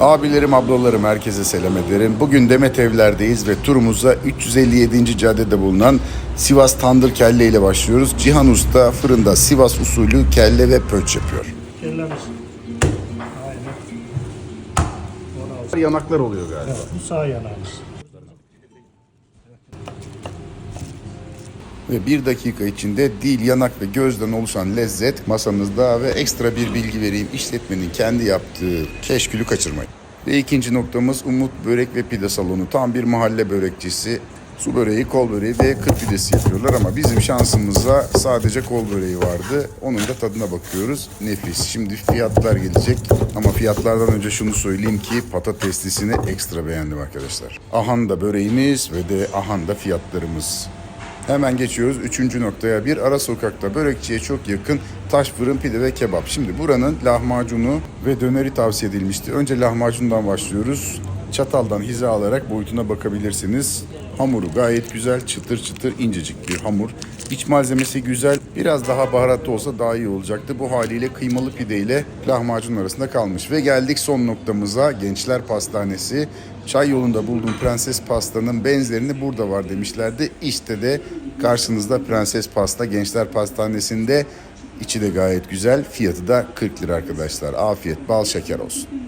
Abilerim, ablalarım herkese selam ederim. Bugün Demet Evler'deyiz ve turumuza 357. caddede bulunan Sivas Tandır Kelle ile başlıyoruz. Cihan Usta fırında Sivas usulü kelle ve pöç yapıyor. Kellemiz. Aynen. Yanaklar oluyor galiba. Evet, bu sağ yanağımız. Ve bir dakika içinde dil, yanak ve gözden oluşan lezzet masamızda ve ekstra bir bilgi vereyim. İşletmenin kendi yaptığı keşkülü kaçırmayın. Ve ikinci noktamız Umut Börek ve Pide Salonu. Tam bir mahalle börekçisi. Su böreği, kol böreği ve kıt pidesi yapıyorlar ama bizim şansımıza sadece kol böreği vardı. Onun da tadına bakıyoruz. Nefis. Şimdi fiyatlar gelecek ama fiyatlardan önce şunu söyleyeyim ki patateslisini ekstra beğendim arkadaşlar. Ahanda böreğimiz ve de ahanda fiyatlarımız. Hemen geçiyoruz üçüncü noktaya. Bir ara sokakta börekçiye çok yakın taş fırın pide ve kebap. Şimdi buranın lahmacunu ve döneri tavsiye edilmişti. Önce lahmacundan başlıyoruz. Çataldan hiza alarak boyutuna bakabilirsiniz. Hamuru gayet güzel, çıtır çıtır incecik bir hamur. İç malzemesi güzel. Biraz daha baharatlı olsa daha iyi olacaktı. Bu haliyle kıymalı pide ile lahmacun arasında kalmış. Ve geldik son noktamıza. Gençler Pastanesi. Çay yolunda bulduğum prenses pastanın benzerini burada var demişlerdi. İşte de karşınızda prenses pasta Gençler Pastanesi'nde. İçi de gayet güzel. Fiyatı da 40 lira arkadaşlar. Afiyet bal şeker olsun.